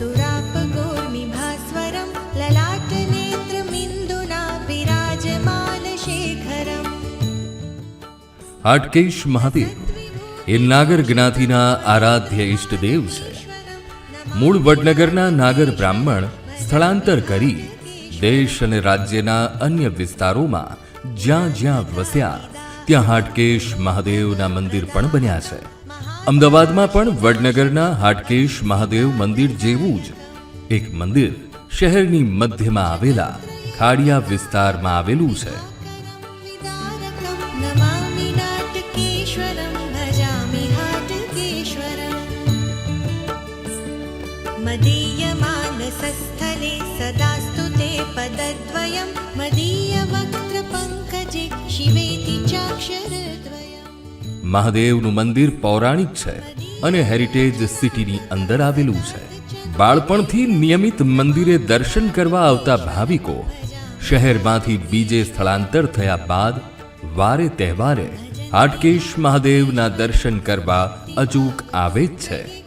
सुरापगोर्मिभास्वरं ललाटनेत्रमिन्दुना विराजमानशेखरम् હાટકેશ મહાદેવ એ નાગર જ્ઞાતિના આરાધ્ય ઈષ્ટદેવ છે મૂળ વડનગરના નાગર બ્રાહ્મણ સ્થળાંતર કરી દેશ અને રાજ્યના અન્ય વિસ્તારોમાં જ્યાં જ્યાં વસ્યા ત્યાં હાટકેશ મહાદેવના મંદિર પણ બન્યા છે અમદાવાદમાં પણ વડનગરના હાટકેશ મહાદેવ મંદિર જેવું જ એક મંદિર શહેરની મધ્યમાં આવેલા ખાડિયા વિસ્તારમાં આવેલું છે. મદીય માનસ મહાદેવનું મંદિર પૌરાણિક છે અને હેરિટેજ સિટીની અંદર આવેલું છે. બાળપણથી નિયમિત મંદિરે દર્શન કરવા આવતા ભાવિકો શહેરમાંથી બીજે સ્થળાંતર થયા બાદ વારે તહેવારે હાટકેશ મહાદેવના દર્શન કરવા અચૂક આવે જ છે.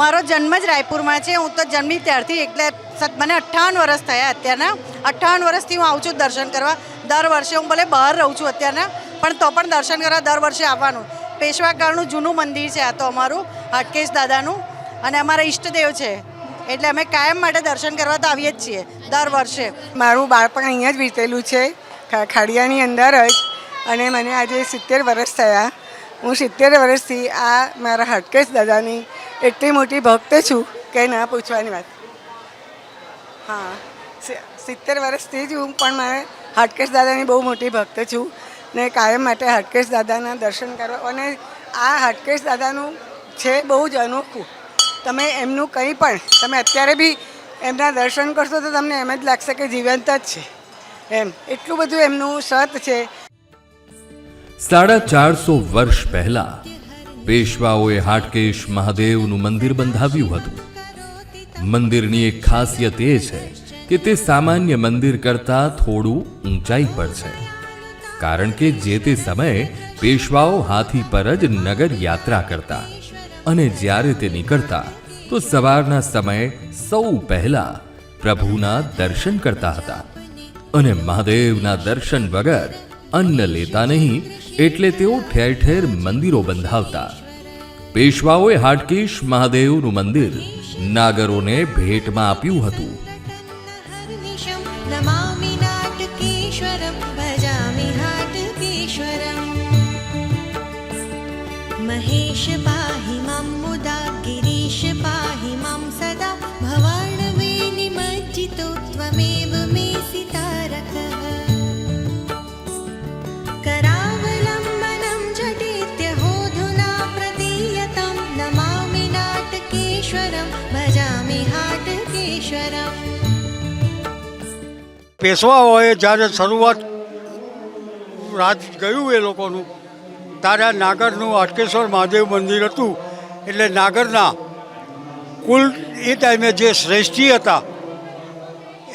મારો જન્મ જ રાયપુરમાં છે. હું તો જન્મી ત્યારથી એટલે મને અઠ્ઠાવન વર્ષ થયા અત્યારના. અઠ્ઠાવન વર્ષથી હું આવું છું દર્શન કરવા. દર વર્ષે હું ભલે બહાર રહું છું અત્યારના, પણ તો પણ દર્શન કરવા દર વર્ષે આવવાનું. પેશવાકાળનું જૂનું મંદિર છે આ તો અમારું, હાટકેશ દાદાનું. અને અમારા ઈષ્ટદેવ છે. એટલે અમે કાયમ માટે દર્શન કરવા તો આવીએ જ છીએ, દર વર્ષે. મારું બાળપણ અહીંયા જ વીતેલું છે ખાડિયાની અંદર જ. અને મને આજે સિત્તેર વર્ષ થયા. હું સિત્તેર વર્ષથી આ મારા હટકેશ દાદાની એટલી મોટી ભક્ત છું કે ના પૂછવાની વાત. હા સિત્તેર વર્ષથી જ હું પણ મારે હાટકેશ દાદાની બહુ મોટી ભક્ત છું ને કાયમ માટે હાટકેશ દાદાના દર્શન કરવા અને આ હાટકેશ દાદાનું છે બહુ જ અનોખું. તમે એમનું કંઈ પણ, તમે અત્યારે બી એમના દર્શન કરશો તો તમને એમ જ લાગશે કે જીવંત જ છે. એમ, એટલું બધું એમનું સત છે. સાડા ચારસો વર્ષ પહેલા પેશવાઓએ હાટકેશ મહાદેવનું મંદિર બંધાવ્યું હતું. મંદિરની એક ખાસિયત એ છે કે તે સામાન્ય મંદિર કરતાં થોડું ઊંચાઈ પર છે. કારણ કે જે તે સમયે પેશવાઓ હાથી પર જ નગર યાત્રા કરતા અને જ્યારે તે નીકળતા, તો સવારના સમયે સૌ પહેલા પ્રભુના દર્શન કરતા હતા અને મહાદેવના દર્શન વગર અન્ન લેતા નહીં, એટલે તેઓ ઠેર ઠેર મંદિરો બંધાવતા પેશવાઓએ હાટકેશ મહાદેવનું મંદિર નાગરોને ભેટમાં આપ્યું હતું. મહેશ પાહી મમ્મુદા પેશવાઓએ જ્યારે શરૂઆત રાજ ગયું એ લોકોનું, ત્યારે આ નાગરનું હાટકેશ્વર મહાદેવ મંદિર હતું. એટલે નાગરના કુલ એ ટાઈમે જે શ્રેષ્ઠી હતા,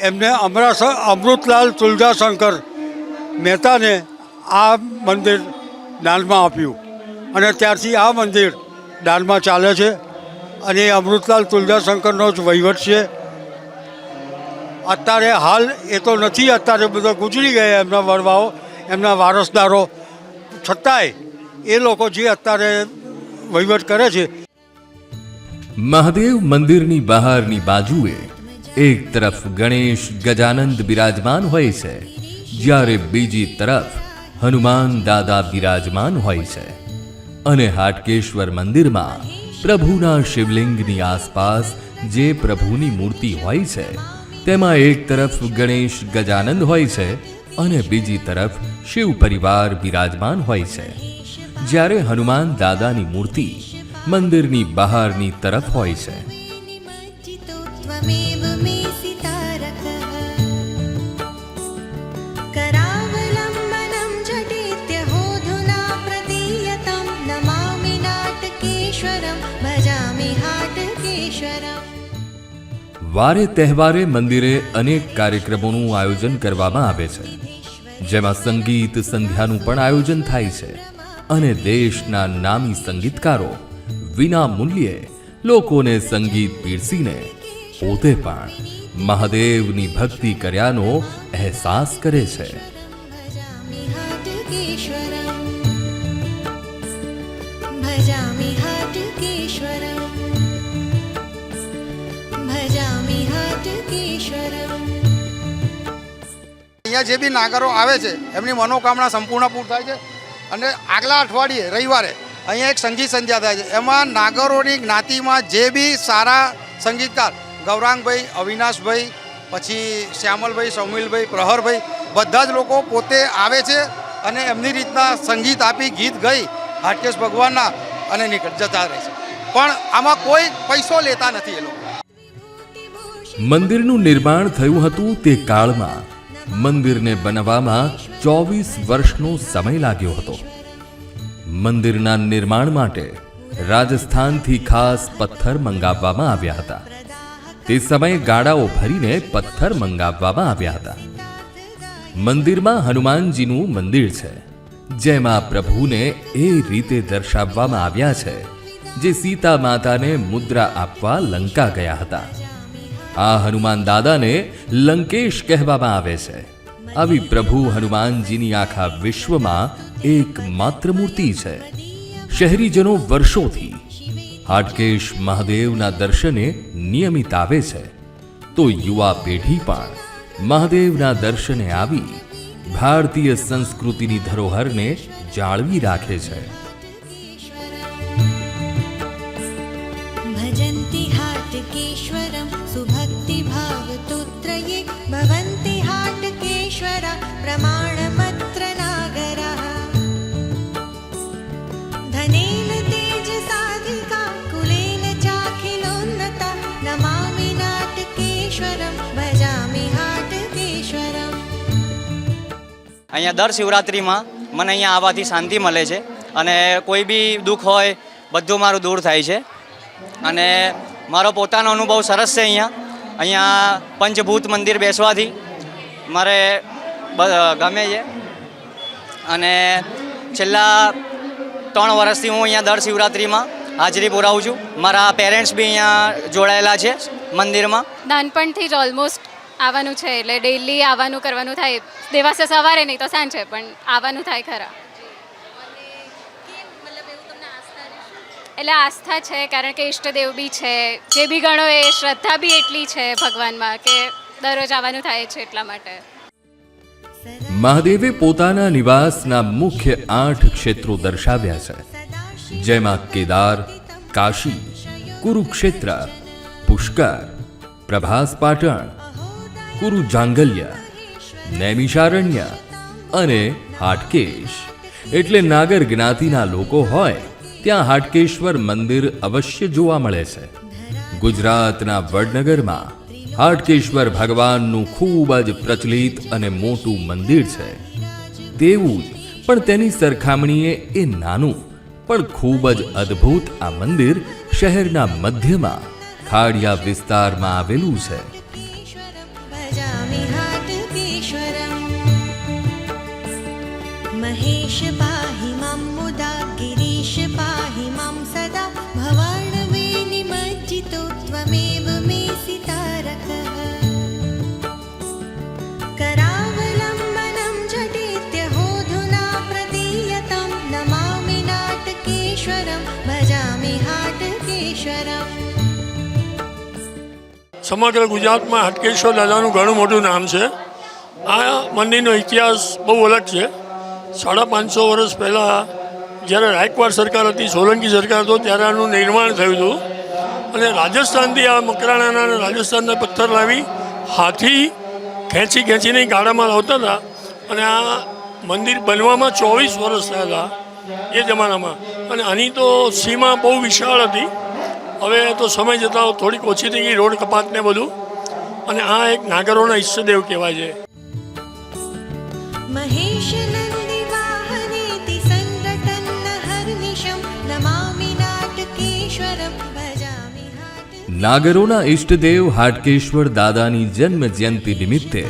એમને અમરાસર અમૃતલાલ તુલજાશંકર મહેતાને આ મંદિર દાનમાં આપ્યું. અને ત્યારથી આ મંદિર દાનમાં ચાલે છે. અને એ અમૃતલાલ તુલજાશંકરનો જ વહીવટ છે. અત્યારે હાલ એ તો નથી, અત્યારે બધા ગુજરી ગયા એમના વડવાઓ, એમના વારસદારો. છતાંય એ લોકો જે અત્યારે વહીવટ કરે છે, મહાદેવ મંદિરની બહારની બાજુએ એક તરફ ગણેશ ગજાનંદ બિરાજમાન હોય છે, જ્યારે બીજી તરફ હનુમાન દાદા બિરાજમાન હોય છે. અને હાટકેશ્વર મંદિરમાં પ્રભુના શિવલિંગની આસપાસ જે પ્રભુની મૂર્તિ હોય છે તેમાં એક તરફ ગણેશ ગજાનંદ હોય છે અને બીજી તરફ શિવ પરિવાર બિરાજમાન હોય છે. જ્યારે હનુમાન દાદાની મૂર્તિ મંદિરની બહારની તરફ હોય છે. વારે તહેવારે મંદિરે અનેક કાર્યક્રમોનું આયોજન કરવામાં આવે છે. જેમાં સંગીત સંધ્યાનું પણ આયોજન થાય છે અને દેશના નામી સંગીતકારો વિના મૂલ્યે લોકોને સંગીત પીરસીને પોતે પણ મહાદેવની ભક્તિ કર્યાનો અહેસાસ કરે છે. ભજામિ હાટકેશ્વરમ. અહીંયા જે બી નાગરો આવે છે, એમની મનોકામના સંપૂર્ણ પૂર્ણ થાય છે. અને આગલા અઠવાડિયે, રવિવારે, અહીંયા એક સંગીત સંધ્યા થાય છે. એમાં નાગરોની જ્ઞાતિમાં જે બી સારા સંગીતકાર, ગૌરાંગભાઈ, અવિનાશભાઈ, પછી શ્યામલભાઈ, સૌમિલભાઈ, પ્રહરભાઈ, બધા જ લોકો પોતે આવે છે અને એમની રીતના સંગીત આપી ગીત ગઈ, હાટકેશ ભગવાનના, અને નીકળ જતા રહે છે. પણ આમાં કોઈ પૈસો લેતા નથી એ લોકો. મંદિરનું નિર્માણ થયું હતું તે કાળમાં. મંદિરને બનાવવામાં ચોવીસ વર્ષનો સમય લાગ્યો હતો. મંદિરના નિર્માણ માટે રાજસ્થાનથી ખાસ પથ્થર મંગાવવામાં આવ્યા હતા. તે સમયે ગાડાઓ ભરીને પથ્થર મંગાવવામાં આવ્યા હતા. મંદિરમાં હનુમાનજીનું મંદિર છે, જેમાં પ્રભુને એ રીતે દર્શાવવામાં આવ્યા છે, જે સીતા માતાને મુદ્રા આપવા લંકા ગયા હતા. આ હનુમાન દાદાને લંકેશ કહેવામાં આવે છે. આવી પ્રભુ હનુમાનજીની આખા વિશ્વમાં એકમાત્ર મૂર્તિ છે. શહેરીજનો વર્ષોથી હાટકેશ મહાદેવના દર્શને નિયમિત આવે છે. તો યુવા પેઢી પણ મહાદેવના દર્શને આવી ભારતીય સંસ્કૃતિની ધરોહરને જાળવી રાખે છે. भवन्ति हाटकेश्वरा प्रमाणमत्र नागराः धनेन तेजसाधिका कुलेन चाखिलोन्नता नमामि नाटकेश्वरं भजामि हाटकेश्वरम् અહીંયા દર શિવરાત્રિમાં મને અહીંયા આવવાથી શાંતિ મળે છે અને કોઈ બી દુઃખ હોય બધું મારું દૂર થાય છે અને મારો પોતાનો અનુભવ સરસ છે અહીંયા અહીંયા પંચભૂત મંદિર બેસવાથી મારે ગમે છે. અને છેલ્લા ત્રણ વર્ષથી હું અહીંયા દર શિવરાત્રિમાં હાજરી પુરાવું છું. મારા પેરેન્ટ્સ બી અહીંયા જોડાયેલા છે મંદિરમાં. નાનપણથી જ ઓલમોસ્ટ આવવાનું છે, એટલે ડેઈલી આવવાનું કરવાનું થાય. દિવસે સવારે નહીં તો સાંજે, પણ આવવાનું થાય ખરા. એટલે આસ્થા છે, કારણ કે ઈષ્ટદેવ બી છે, જે બી ગણો એ શ્રદ્ધા બી એટલી છે ભગવાનમાં કે દરરોજ આવવાનું થાય છે એટલા માટે. મહાદેવે પોતાના નિવાસના મુખ્ય આઠ ક્ષેત્રો દર્શાવ્યા છે. જેમાં કેદાર, કાશી, કુરુક્ષેત્ર, પુષ્કર, પ્રભાસ પાટણ, કુરુ જાંગલ્ય, નૈમિષારણ્ય અને હાટકેશ. એટલે નાગર જ્ઞાતિના લોકો હોય ત્યાં હાટકેશ્વર મંદિર અવશ્ય જોવા મળે છે. ગુજરાતના વડનગરમાં હાટકેશ્વર ભગવાનનું ખૂબ જ પ્રચલિત અને મોટું મંદિર છે. તેવું જ, પણ તેની સરખામણીએ એ નાનું, પણ ખૂબ જ અદ્ભુત આ મંદિર શહેરના મધ્યમાં, ખાડિયા વિસ્તારમાં આવેલું છે. મહેશ સમગ્ર ગુજરાતમાં હટકેશ્વર દાદાનું ઘણું મોટું નામ છે. આ મંદિરનો ઇતિહાસ બહુ અલગ છે. સાડા પાંચસો વર્ષ પહેલાં જ્યારે રાયકવાડ સરકાર હતી, સોલંકી સરકાર હતો ત્યારે આનું નિર્માણ થયું હતું. અને રાજસ્થાનથી આ મકરાણાના અને રાજસ્થાનના પથ્થર લાવી હાથી ખેંચી ખેંચીને ગાડામાં લાવતા હતા. અને આ મંદિર બનવામાં ચોવીસ વર્ષ થયા હતા એ જમાનામાં. અને આની તો સીમા બહુ વિશાળ હતી. હવે તો સમય જતા થોડીક ઓછી થઈ ગઈ રોડ કપાતને બધું. અને આ એક નાગરોના ઈષ્ટદેવ કહેવાય છે. નાગરોના ઈષ્ટદેવ હાટકેશ્વર દાદાની જન્મ જયંતિ નિમિત્તે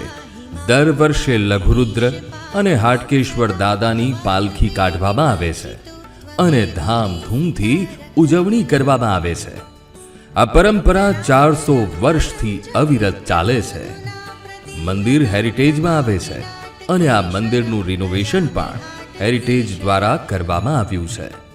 દર વર્ષે લઘુરુદ્ર અને હાટકેશ્વર દાદાની પાલખી કાઢવામાં આવે છે. અને ધામધૂમથી ઉજવણી કરવામાં આવે છે. આ પરંપરા ચારસો વર્ષથી અવિરત ચાલે છે. મંદિર હેરિટેજમાં આવે છે અને આ મંદિરનું રિનોવેશન પણ હેરિટેજ દ્વારા કરવામાં આવ્યું છે.